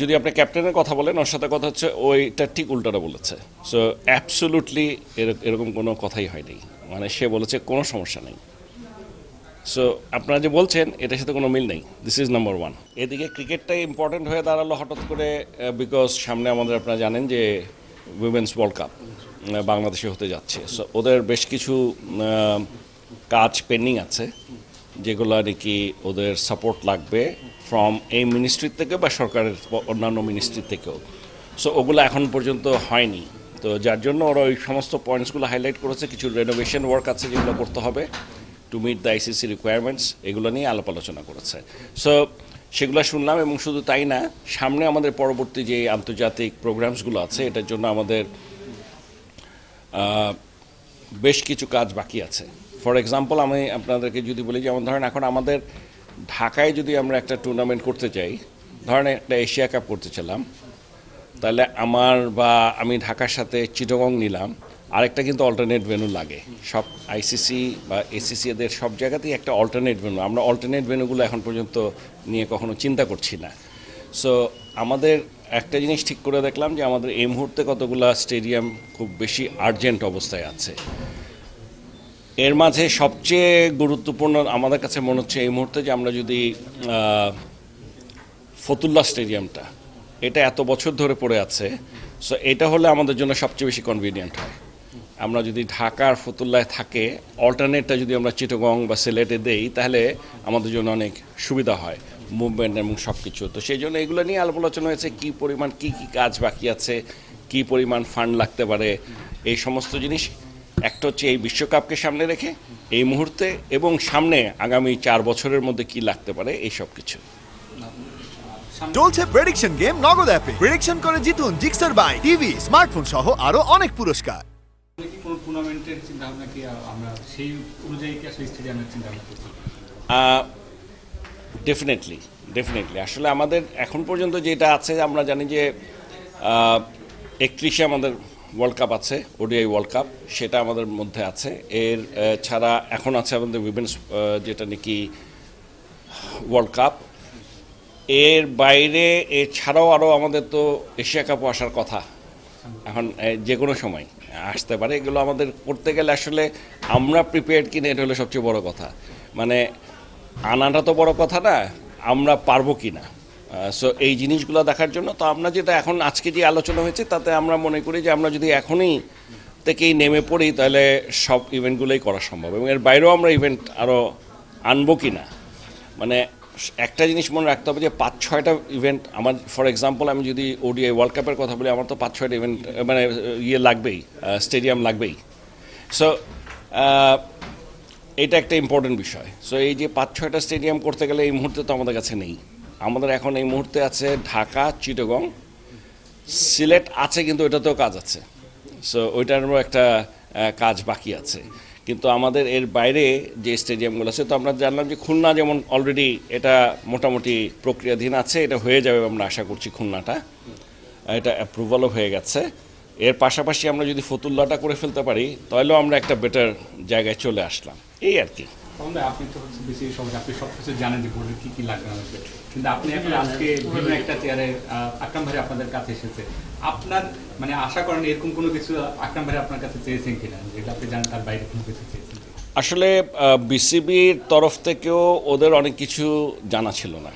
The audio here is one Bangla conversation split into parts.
যদি আপনি ক্যাপ্টেনের কথা বলেন, ওর সাথে কথা হচ্ছে, ওইটা ঠিক উল্টাটা বলেছে। সো অ্যাবসোলুটলি এরকম কোনো কথাই হয়নি। মানে সে বলেছে, কোনো সমস্যা নেই। সো আপনারা যে বলছেন, এটার সাথে কোনো মিল নেই। দিস ইজ নাম্বার ওয়ান এদিকে ক্রিকেটটাই ইম্পর্টেন্ট হয়ে দাঁড়াল হঠাৎ করে বিকজ সামনে আমাদের আপনারা জানেন যে উইমেন্স ওয়ার্ল্ড কাপ বাংলাদেশে হতে যাচ্ছে। সো ওদের বেশ কিছু কাজ পেন্ডিং আছে, যেগুলো নাকি ওদের সাপোর্ট লাগবে। ফ্রম এই মিনিস্ট্রির থেকে বা সরকারের অন্যান্য মিনিস্ট্রি থেকেও। সো ওগুলো এখন পর্যন্ত হয়নি। তো যার জন্য ওরা ওই সমস্ত পয়েন্টসগুলো হাইলাইট করেছে, কিছু রেনোভেশন ওয়ার্ক আছে যেগুলো করতে হবে to meet the ICC requirements এগুলো নিয়ে আলাপ আলোচনা করেছে। সো সেগুলো শুনলাম এবং শুধু তাই না, সামনে আমাদের পরবর্তী যে আন্তর্জাতিক প্রোগ্রামসগুলো আছে, এটার জন্য আমাদের বেশ কিছু কাজ বাকি আছে। ফর এক্সাম্পল আমি আপনাদেরকে যদি বলি, যেমন ধরেন এখন আমাদের ঢাকায় যদি আমরা একটা টুর্নামেন্ট করতে চাই, ধরেন একটা এশিয়া কাপ করতে চাইলাম, তাহলে আমার বা আমি ঢাকার সাথে চিটগং নিলাম, আরেকটা কিন্তু অল্টারনেট ভেন্যু লাগে। সব আইসিসি বা এসিসি এদের সব জায়গাতেই একটা অল্টারনেট ভেনু আমরা অল্টারনেট ভেন্যুগুলো এখন পর্যন্ত নিয়ে কখনো চিন্তা করছি না। সো আমাদের একটা জিনিস ঠিক করে দেখলাম যে আমাদের এই মুহূর্তে কতগুলা স্টেডিয়াম খুব বেশি আর্জেন্ট অবস্থায় আছে। এর মাঝে সবচেয়ে গুরুত্বপূর্ণ আমাদের কাছে মনে হচ্ছে এই মুহূর্তে যে আমরা যদি ফতুল্লা স্টেডিয়ামটা, এটা এত বছর ধরে পড়ে আছে সো এটা হলে আমাদের জন্য সবচেয়ে বেশি কনভিনিয়েন্ট হয়। আমরা যদি ঢাকার ফতুল্লায় থাকে অল্টারনেটটা যদি আমরা চিটগং বা সিলেটে দেই, তাহলে আমাদের জন্য অনেক সুবিধা হয় মুভমেন্ট এবং সব কিছু তো সেই জন্য এগুলো নিয়ে আলাপ আলোচনা হয়েছে, কী পরিমাণ, কি কি কাজ বাকি আছে, কি পরিমাণ ফান্ড লাগতে পারে, এই সমস্ত জিনিস। একটা হচ্ছে এই বিশ্বকাপকে সামনে রেখে এই মুহূর্তে এবং সামনে আগামী চার বছরের মধ্যে কি লাগতে পারে এই সব কিছু। চলছে প্রেডিকশন গেম নগদ অ্যাপে প্রেডিকশন করে জিতুন জিক্সার বাই টিভি স্মার্টফোন সহ আরও অনেক পুরস্কার। টুর্নামেন্টের চিন্তা ভাবনা কি আমরা সেই অনুযায়ী কি আসলে স্টেডিয়ামের চিন্তা ডেফিনেটলি ডেফিনেটলি আসলে আমাদের এখন পর্যন্ত যেটা আছে আমরা জানি যে একত্রিশে আমাদের ওয়ার্ল্ড কাপ আছে ওডিআই ওয়ার্ল্ড কাপ সেটা আমাদের মধ্যে আছে। এর ছাড়া এখন আছে আমাদের উইমেন্স যেটা নাকি ওয়ার্ল্ড কাপ এর বাইরে, এছাড়াও আরও আমাদের তো এশিয়া কাপও আসার কথা। এখন যে কোনো সময় আসতে পারে, এগুলো আমাদের করতে গেলে আসলে আমরা প্রিপেয়ার্ড কিনা এটা হলো সবচেয়ে বড় কথা। মানে আনাটা তো বড় কথা না, আমরা পারব কি না সো এই জিনিসগুলো দেখার জন্য তো আমরা যেটা এখন আজকে যে আলোচনা হয়েছে, তাতে আমরা মনে করি যে আমরা যদি এখনই থেকেই নেমে পড়ি, তাহলে সব ইভেন্টগুলোই করা সম্ভব। এবং এর বাইরেও আমরা ইভেন্ট আরও আনব কি না মানে একটা জিনিস মনে রাখতে হবে যে পাঁচ, ছয়টা ইভেন্ট আমার ফর এক্সাম্পল আমি যদি ওডিআই ওয়ার্ল্ড কাপের কথা বলি, আমার তো পাঁচ, ছয়টা ইভেন্ট মানে ইয়ে লাগবেই স্টেডিয়াম লাগবেই। সো এটা একটা ইম্পর্টেন্ট বিষয়। সো এই যে পাঁচ, ছয়টা স্টেডিয়াম করতে গেলে এই মুহূর্তে তো আমাদের কাছে নেই। আমাদের এখন এই মুহূর্তে আছে ঢাকা, চিটগং। সিলেট আছে, কিন্তু ওইটাতেও কাজ আছে। সো ওইটারও একটা কাজ বাকি আছে। কিন্তু আমাদের এর বাইরে যে স্টেডিয়ামগুলো আছে, তো আমরা জানলাম যে খুলনা যেমন অলরেডি এটা মোটামুটি প্রক্রিয়াধীন আছে, এটা হয়ে যাবে আমরা আশা করছি খুলনাটা। এটা অ্যাপ্রুভালও হয়ে গেছে। এর পাশাপাশি আমরা যদি ফতুল্লাটা করে ফেলতে পারি, তাহলেও আমরা একটা বেটার জায়গায় চলে আসলাম। এই আর কি। আপনি তো হচ্ছে বেশি আপনি সব কিছু জানেন যে বোর্ডের কি কি লাগবে লাগবে কিন্তু আপনি এখন আজকে ভিন্ন একটা চেয়ারে আকরাম ভাই আপনাদের কাছে এসেছে। আপনার মানে আশা করেন এরকম কোনো কিছু আকরাম ভাই আপনার কাছে চেয়েছেন কিনা? যেটা আপনি জানেন তার বাইরে কোনো কিছু চেয়েছেন আসলে বিসিবির তরফ থেকেও ওদের অনেক কিছু জানা ছিল না।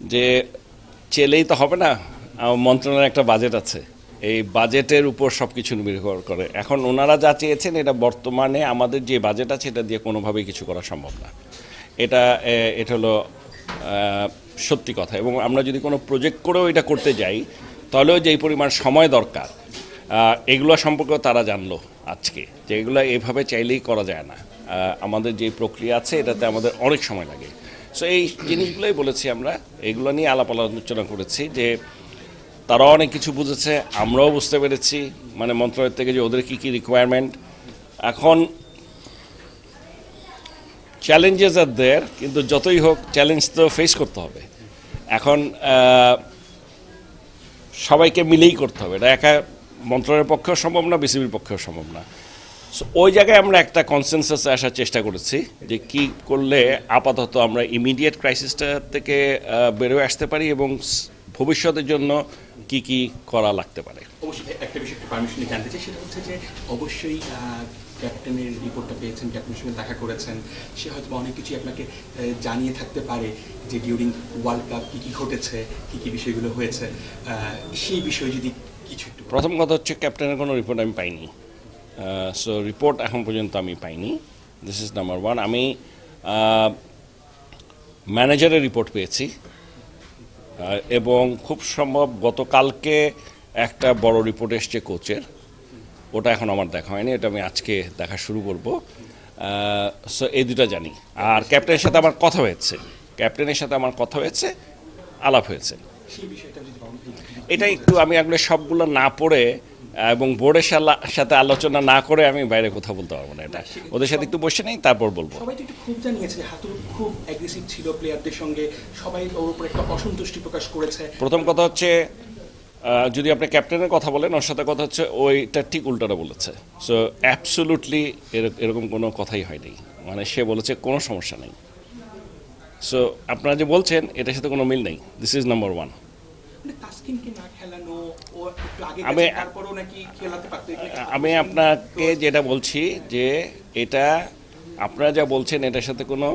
যে চেলেই তো হবে না। আহ, মন্ত্রণালয়ের একটা বাজেট আছে। এই বাজেটের উপর সব কিছু নির্ভর করে। এখন ওনারা যা চেয়েছেন, এটা বর্তমানে আমাদের যে বাজেট আছে, এটা দিয়ে কোনোভাবেই কিছু করা সম্ভব না। এটা এটা হলো সত্যি কথা। এবং আমরা যদি কোনো প্রজেক্ট করেও এটা করতে যাই, তাহলেও যেই পরিমাণ সময় দরকার এগুলো সম্পর্কেও তারা জানলো আজকে, যে এগুলো এভাবে চাইলেই করা যায় না। আমাদের যে প্রক্রিয়া আছে, এটাতে আমাদের অনেক সময় লাগে। সো এই জিনিসগুলোই বলেছি আমরা, এগুলো নিয়ে আলাপ আলোচনা করেছি যে তারাও অনেক কিছু বুঝেছে, আমরাও বুঝতে পেরেছি মানে মন্ত্রণালয় থেকে যে ওদের কী কী রিকোয়ারমেন্ট এখন চ্যালেঞ্জেস আর দেয়ার কিন্তু যতই হোক চ্যালেঞ্জ তো ফেস করতে হবে। এখন সবাইকে মিলেই করতে হবে। এটা একা মন্ত্রণালয়ের পক্ষেও সম্ভব না, বিসিবির পক্ষেও সম্ভব না। সো ওই জায়গায় আমরা একটা কনসেনসাসে আসার চেষ্টা করেছি যে কি করলে আপাতত আমরা ইমিডিয়েট ক্রাইসিসটা থেকে বেরোয় আসতে পারি এবং ভবিষ্যতের জন্য কি কি করা লাগতে পারে? অবশ্যই একটা বিষয় একটু পারমিশন জানতে চাই সেটা হচ্ছে যে অবশ্যই ক্যাপ্টেনের রিপোর্টটা পেয়েছেন ক্যাপ্টেনের সঙ্গে দেখা করেছেন সে হয়তো অনেক কিছুই আপনাকে জানিয়ে থাকতে পারে যে ডিউরিং ওয়ার্ল্ড কাপ কী কী ঘটেছে কী কী বিষয়গুলো হয়েছে সেই বিষয়ে যদি কিছু একটু প্রথম কথা হচ্ছে ক্যাপ্টেনের কোনো রিপোর্ট আমি পাইনি। সো রিপোর্ট এখন পর্যন্ত আমি পাইনি। দিস ইজ নাম্বার ওয়ান আমি ম্যানেজারের রিপোর্ট পেয়েছি। এবং খুব সম্ভব গতকালকে একটা বড় রিপোর্ট এসছে কোচের। ওটা এখন আমার দেখা হয়নি এটা আমি আজকে দেখা শুরু করব। সো এই দুটা জানি। আর ক্যাপ্টেনের সাথে আমার কথা হয়েছে। ক্যাপ্টেনের সাথে আমার কথা হয়েছে আলাপ হয়েছে। সেই বিষয়টা যদি এটা একটু আমি আসলে সবগুলো না পড়ে এবং বোর্ডের সাথে আলোচনা না করে আমি বাইরে কথা বলতে পারব না এটা। ওদের সাথে একটু বসে নেই তারপর বলব। সবাই একটু খুব জানিয়েছে হাতুর খুব অ্যাগ্রেসিভ ছিল প্লেয়ারদের সঙ্গে। সবাই ওর উপর একটা অসন্তুষ্টি প্রকাশ করেছে। প্রথম কথা হচ্ছে যদি আপনি ক্যাপ্টেনের কথা বলেন ওর সাথে কথা হচ্ছে ওইটা ঠিক উল্টাটা বলেছে। সো অ্যাবসোলুটলি এরকম কোনো কথাই হয়নি। মানে সে বলেছে কোনো সমস্যা নেই। সো আপনারা যে বলছেন এটার সাথে কোনো মিল নেই। দিস ইজ নাম্বার ওয়ান তাসকিনকে না খেলানো আমি- আমি আপনাকে যেটা বলছি যে এটা আপনারা যা বলছেন এটার সাথে কোনো